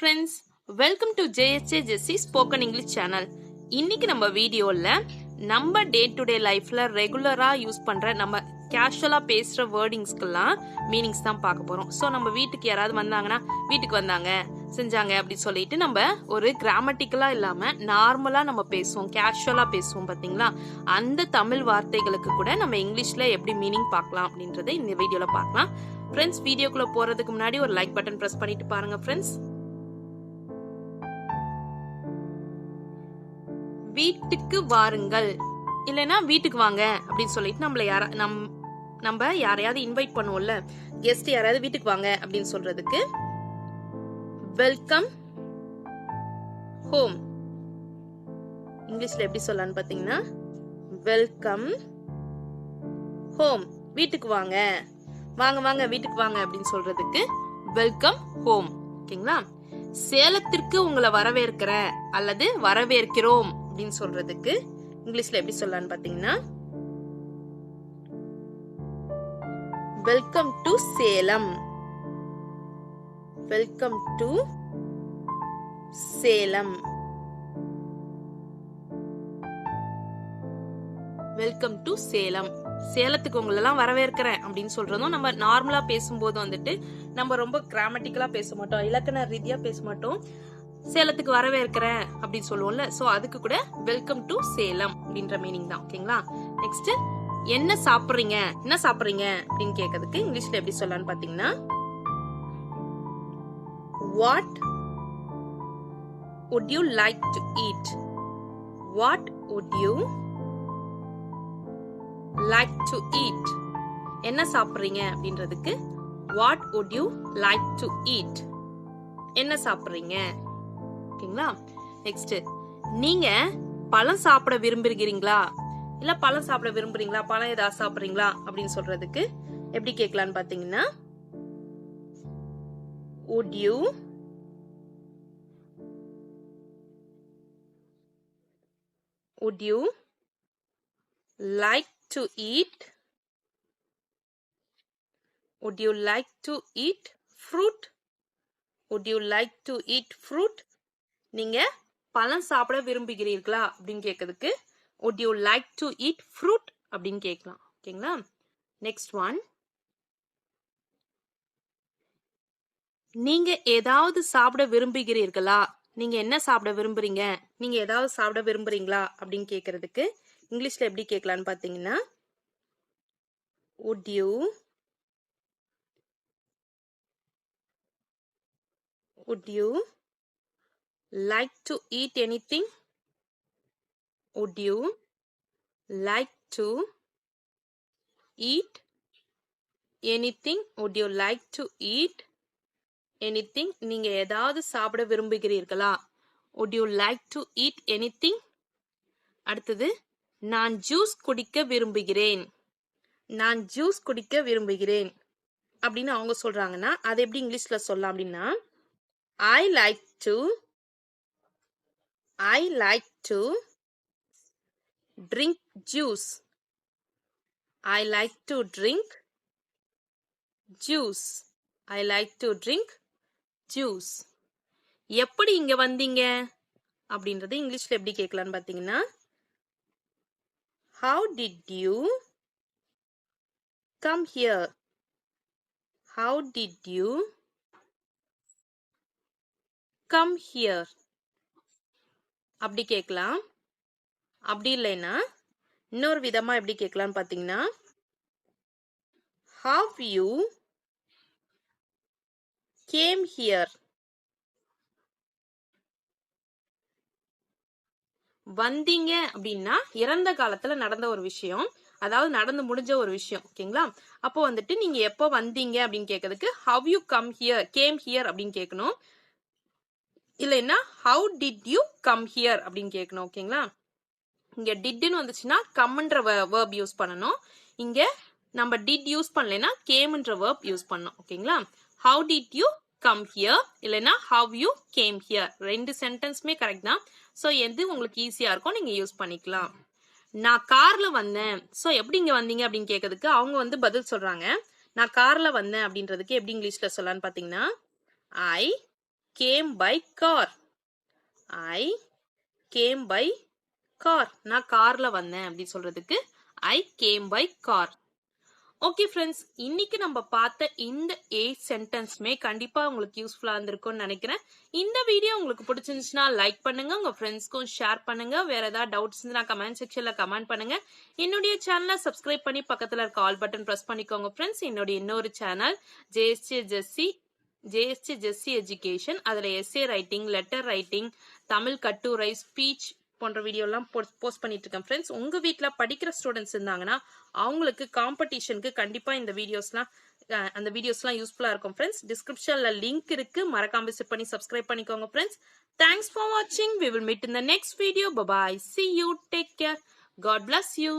Friends welcome to JSA Jessy spoken English channel இன்னைக்கு நம்ம வீடியோவில் நம்ம டே டு டே லைஃப்பில் ரெகுலராக யூஸ் பண்ணுற நம்ம கேஷுவலாக பேசுகிற வேர்டிங்ஸ்க்கெல்லாம் மீனிங்ஸ் தான் பார்க்க போகிறோம் ஸோ நம்ம வீட்டுக்கு யாராவது வந்தாங்கன்னா வீட்டுக்கு வந்தாங்க செஞ்சாங்க அப்படி சொல்லிட்டு நம்ம ஒரு கிராமட்டிக்கலாக இல்லாமல் நார்மலாக நம்ம பேசுவோம் கேஷுவலாக பேசுவோம் பார்த்தீங்களா? அந்த தமிழ் வார்த்தைகளுக்கு கூட நம்ம இங்கிலீஷில் எப்படி மீனிங் பார்க்கலாம் அப்படின்றத இந்த வீடியோவில் பார்க்கலாம். ஃப்ரெண்ட்ஸ் வீடியோக்குள்ளே போகிறதுக்கு முன்னாடி ஒரு லைக் பட்டன் ப்ரெஸ் பண்ணிட்டு பாருங்க ஃப்ரெண்ட்ஸ் வீட்டுக்கு வாருங்கள். இல்லைன்னா வீட்டுக்கு வாங்க அப்படின்னு சொல்லிட்டு நம்மள யாரா நம் நம்ம யாரையாவது இன்வைட் பண்ணுவோம்ல. கெஸ்ட் யாராவது வீட்டுக்கு வாங்க அப்படின்னு சொல்றதுக்கு வெல்கம் ஹோம் இங்கிலீஷ்ல எப்படி சொல்லலாம்னு பாத்தீங்கன்னா வெல்கம் ஹோம் வீட்டுக்கு வாங்க. வாங்க வாங்க வீட்டுக்கு வாங்க அப்படின்னு சொல்றதுக்கு வெல்கம் ஹோம் ஓகேங்களா? சேலத்திற்கு உங்களை வரவேற்கிற அல்லது வரவேற்கிறோம். அப்படின்னு சொல்றதுக்கு இங்கிலீஷ்ல எப்படி சொல்லலாம்னு பாத்தீங்கன்னா welcome to Salem welcome to Salem welcome to Salem சேலத்துக்கு உங்களெல்லாம் வரவேற்கிறேன் அப்படின்னு சொல்றதும் நம்ம நார்மலா பேசும்போது வந்துட்டு நம்ம ரொம்ப கிராமட்டிக்கலா பேச மாட்டோம் இலக்கண ரீதியா பேச மாட்டோம். சேலத்துக்கு வரவேற்கிறேன் அப்படின்னு சொல்லுவோம்ல. சோ அதுக்கு கூட வெல்கம் டு சேலம் அப்படின்ற மீனிங் தான். ஓகேங்களா நெக்ஸ்ட் என்ன சாப்பிடுறீங்க? என்ன சாப்பிடுறீங்க? அப்படின்னு கேட்கறதுக்கு இங்கிலீஷ்ல எப்படி சொல்லலாம்னு பாத்தீங்கன்னா what would you like to eat? What would you like to eat? என்ன சாப்பிடுறீங்க? அப்படின்றதுக்கு what would you like to eat என்ன சாப்பிட்றீங்க? ஓகேங்களா? நெக்ஸ்ட் நீங்க பழம் சாப்பிட விரும்புகிறீங்களா? இல்ல பழம் சாப்பிட விரும்புறீங்களா? பழம் ஏதாவது சாப்பிடுறீங்களா? அப்படின்னு சொல்றதுக்கு எப்படி கேட்கலான்னு பாத்தீங்கன்னா would you would you like to eat would you like to eat fruit? Would you like to eat fruit? நீங்க பழம் சாப்பிட விரும்புகிறீர்களா அப்படின்னு கேட்கறதுக்கு would you like to eat fruit அப்படின்னு கேட்கலாம். ஓகேங்களா? நெக்ஸ்ட் ஒன் நீங்க ஏதாவது சாப்பிட விரும்புகிறீர்களா? நீங்க என்ன சாப்பிட விரும்புறீங்க? நீங்க ஏதாவது சாப்பிட விரும்புறீங்களா? அப்படின்னு கேட்கறதுக்கு இங்கிலீஷ்ல எப்படி கேட்கலான்னு பாத்தீங்கன்னா would you would you like to eat anything? Would you like to eat anything? Would you like to eat anything? நீங்க ஏதாவது சாப்பிட விரும்புகிறீர்களா? Would you like to eat anything? அடுத்தது நான் ஜூஸ் குடிக்க விரும்புகிறேன். நான் ஜூஸ் குடிக்க விரும்புகிறேன். அப்படின்னு அவங்க சொல்றாங்கன்னா அது எப்படி இங்கிலீஷ்ல சொல்லலாம் அப்படின்னா I like to I like to drink juice I like to drink juice I like to drink juice எப்படி இங்க வந்தீங்க? அப்படின்றது இங்கிலீஷ்ல எப்படி கேட்கலான்னு பாத்தீங்கன்னா how did you come here how did you come here அப்படி கேட்கலாம். அப்படி இல்லைன்னா இன்னொரு விதமா எப்படி கேட்கலாம்னு பாத்தீங்கன்னா ஹாவ் யூ கேம் ஹியர் வந்தீங்க அப்படின்னா இறந்த காலத்துல நடந்த ஒரு விஷயம். அதாவது நடந்து முடிஞ்ச ஒரு விஷயம். ஓகேங்களா? அப்போ வந்துட்டு நீங்க எப்போ வந்தீங்க அப்படின்னு கேட்கறதுக்கு how you come here came here அப்படின்னு கேட்கணும். இல்லைன்னா how did you come here அப்படின்னு கேட்கணும் ஓகேங்களா? இங்க டிட்னு வந்துச்சுன்னா கம்ன்ற வேர்ப் யூஸ் பண்ணணும். இங்க நம்ம டிட் யூஸ் பண்ணலைன்னா கேம்ன்ற வேர்ப் யூஸ் பண்ணணும் ஓகேங்களா? How did you come here இல்லைன்னா ஹவ் யூ கேம் ஹியர் ரெண்டு சென்டென்ஸுமே கரெக்ட் தான். ஸோ எது உங்களுக்கு ஈஸியா இருக்கும் நீங்க யூஸ் பண்ணிக்கலாம். நான் கார்ல வந்தேன். ஸோ எப்படி இங்க வந்தீங்க அப்படின்னு கேட்கறதுக்கு அவங்க வந்து பதில் சொல்றாங்க. நான் கார்ல வந்தேன் அப்படின்றதுக்கு எப்படி இங்கிலீஷ்ல சொல்லலாம்னு பாத்தீங்கன்னா I came by car I came by car நான் கார்ல வந்தேன் அப்படி சொல்றதுக்கு I came by car okay friends இன்னைக்கு நம்ம பார்த்த இந்த எயிட் சென்டென்ஸ்மே கண்டிப்பா உங்களுக்கு யூஸ்ஃபுல்லா இருந்திருக்கும்னு நினைக்கிறேன். இந்த வீடியோ உங்களுக்கு பிடிச்சிருந்துச்சுன்னா லைக் பண்ணுங்க உங்க ஃப்ரெண்ட்ஸ்க்கும் ஷேர் பண்ணுங்க. வேற ஏதாவது டவுட்ஸ் இருந்தா கமெண்ட் செக்ஷன்ல கமெண்ட் பண்ணுங்க. என்னுடைய சேனலை சப்ஸ்கிரைப் பண்ணி பக்கத்துல இருக்க ஆல் பட்டன் பிரஸ் பண்ணிக்கோங்க ஃப்ரெண்ட்ஸ் என்னுடைய இன்னொரு channel JST Jessy JST Jessy education அதில் SA writing letter writing Tamil கட்டுரை ஸ்பீச் போன்ற வீடியோலாம் போஸ்ட் பண்ணிட்டு இருக்கேன் ஃப்ரெண்ட்ஸ் உங்கள் வீட்டில் படிக்கிற ஸ்டூடெண்ட்ஸ் இருந்தாங்கன்னா அவங்களுக்கு காம்படிஷனுக்கு கண்டிப்பாக இந்த வீடியோஸ்லாம் அந்த வீடியோஸ்லாம் யூஸ்ஃபுல்லாக இருக்கும் ஃப்ரெண்ட்ஸ் டிஸ்கிரிப்ஷனில் லிங்க் இருக்கு. மறக்காம விசிட் பண்ணி சப்ஸ்கிரைப் பண்ணிக்கோங்க ஃப்ரெண்ட்ஸ் தேங்க்ஸ் ஃபார் வாட்சிங் we will meet in the next video bye bye see you take care god bless you